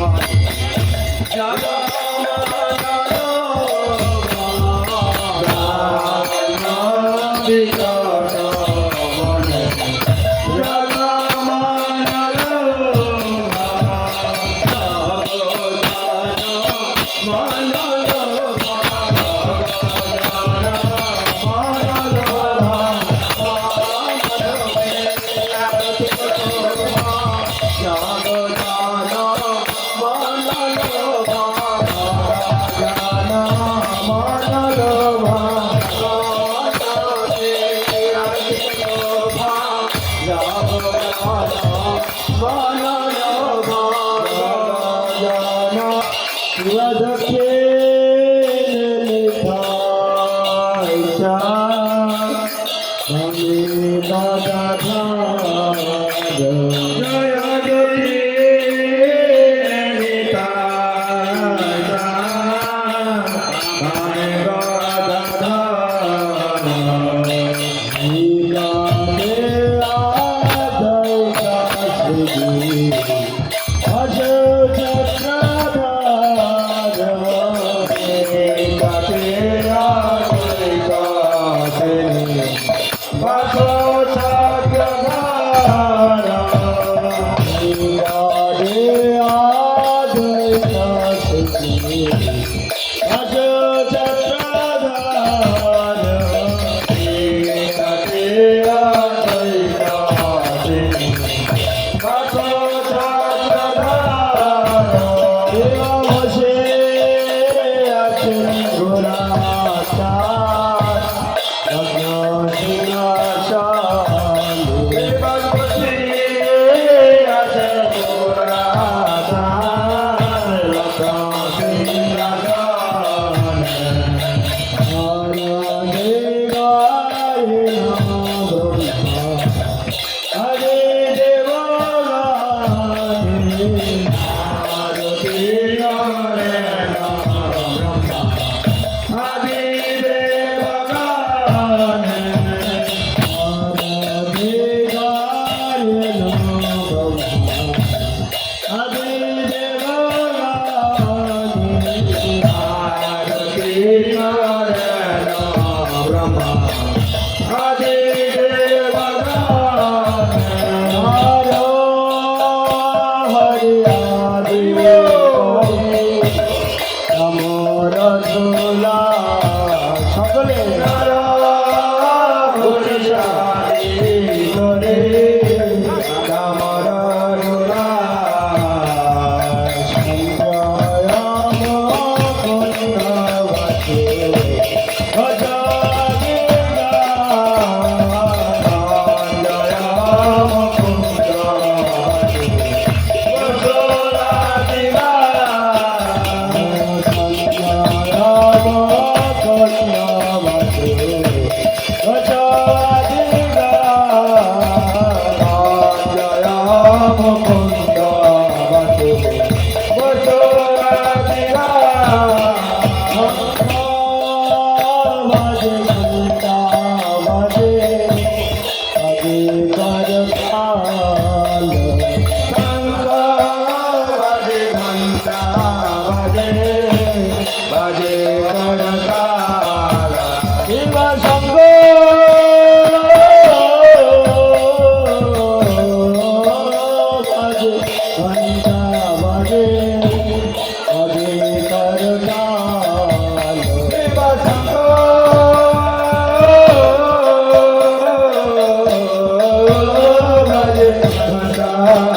Rama ভান্ডার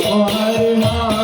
তোমার মা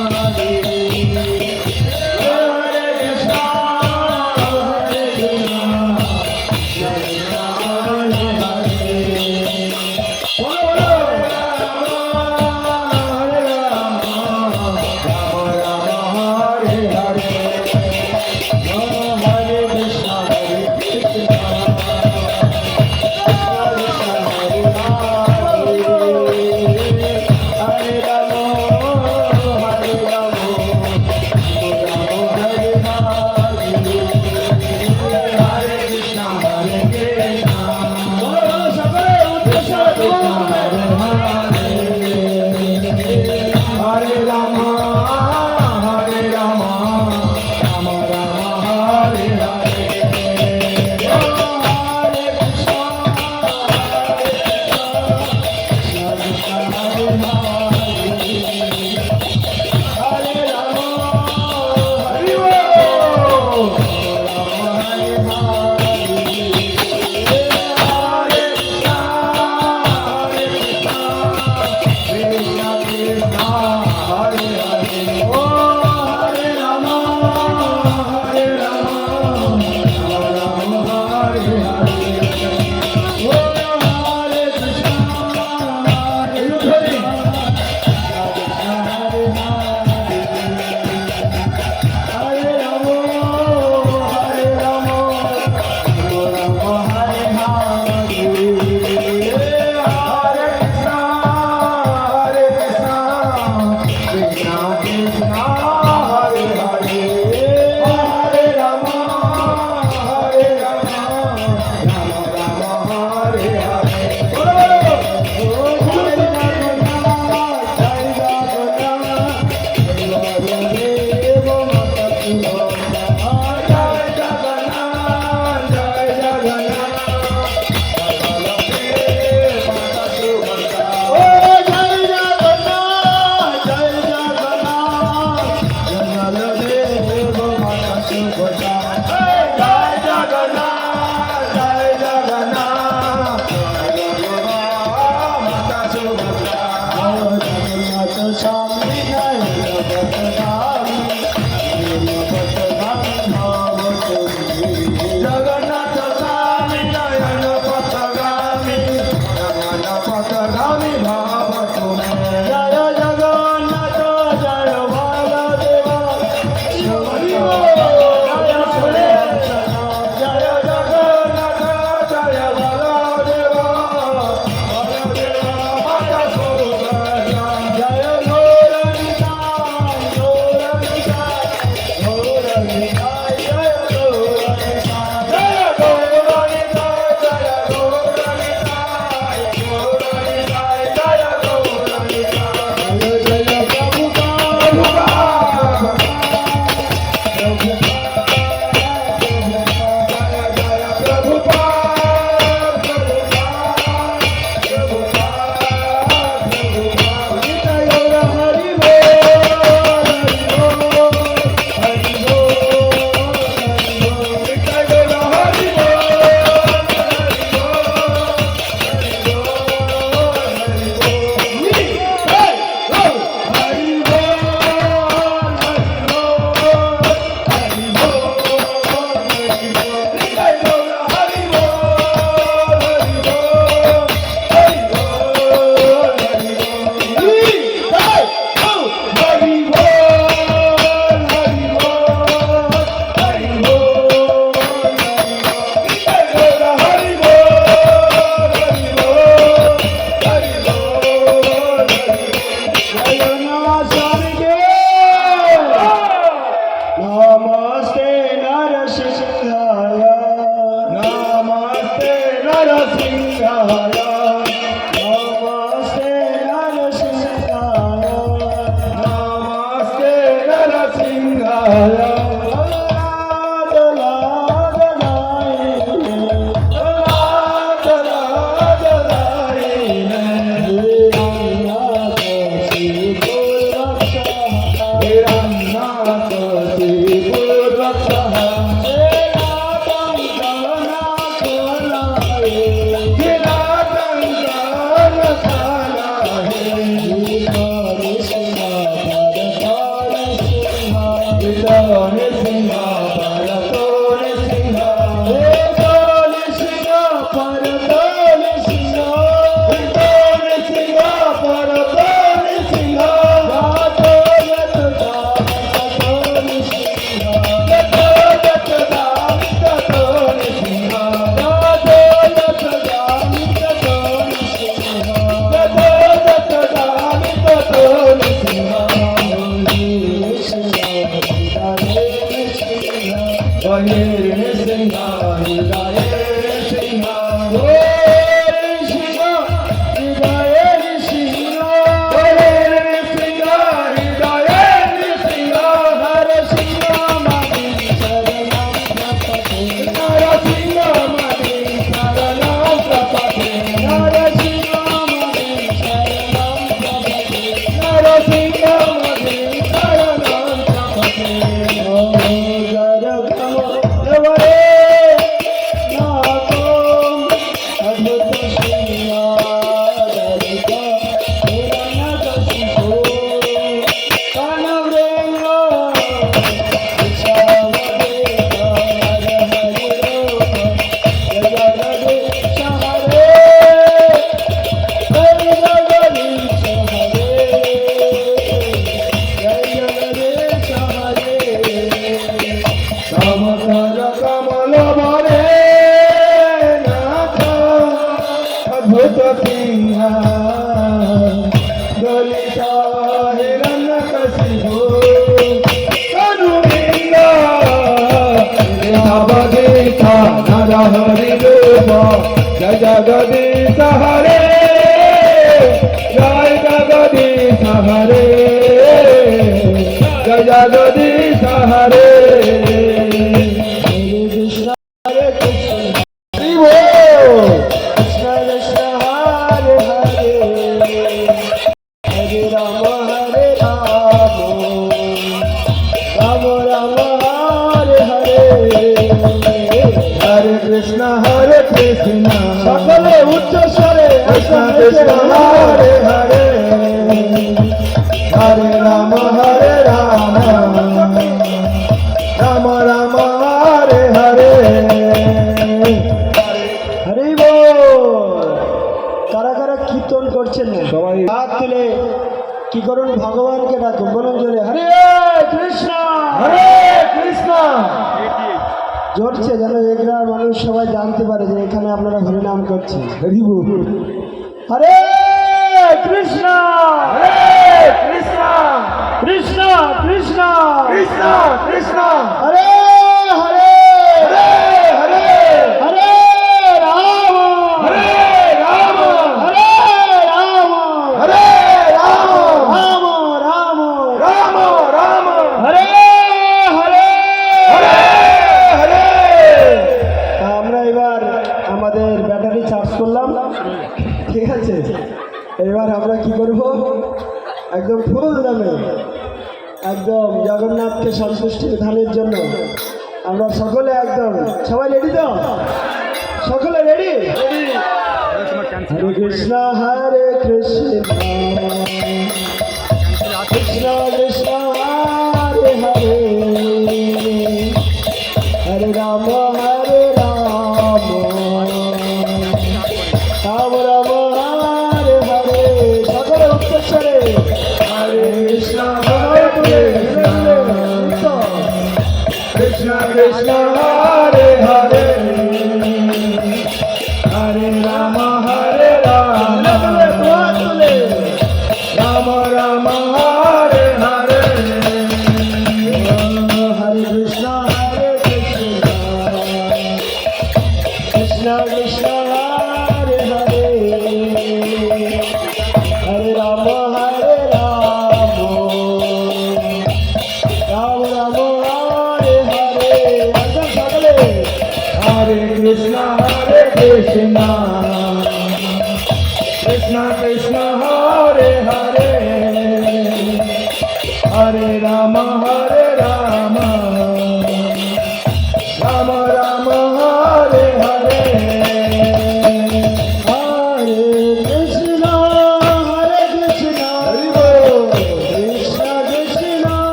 हरे गोपा जय जगदीश हरे जय जगदीश हरे जय जगदीश हरे কি করুন ভগবানকে ডাকুন বলুন জোরে হরে কৃষ্ণ হরে কৃষ্ণ জোরছে যেন এগুলার মানুষ সবাই জানতে পারে যে এখানে আপনারা হরিনাম করছেন হরে ঠিক আছে? এবার আমরা কি করব? একদম ফুল দামে একদম জগন্নাথকে সন্তুষ্টি ধানের জন্য। আমরা সকলে একদম, সবাই রেডি তো? সকলে রেডি হরে কৃষ্ণ হরে কৃষ্ণ। কৃষ্ণ কৃষ্ণ।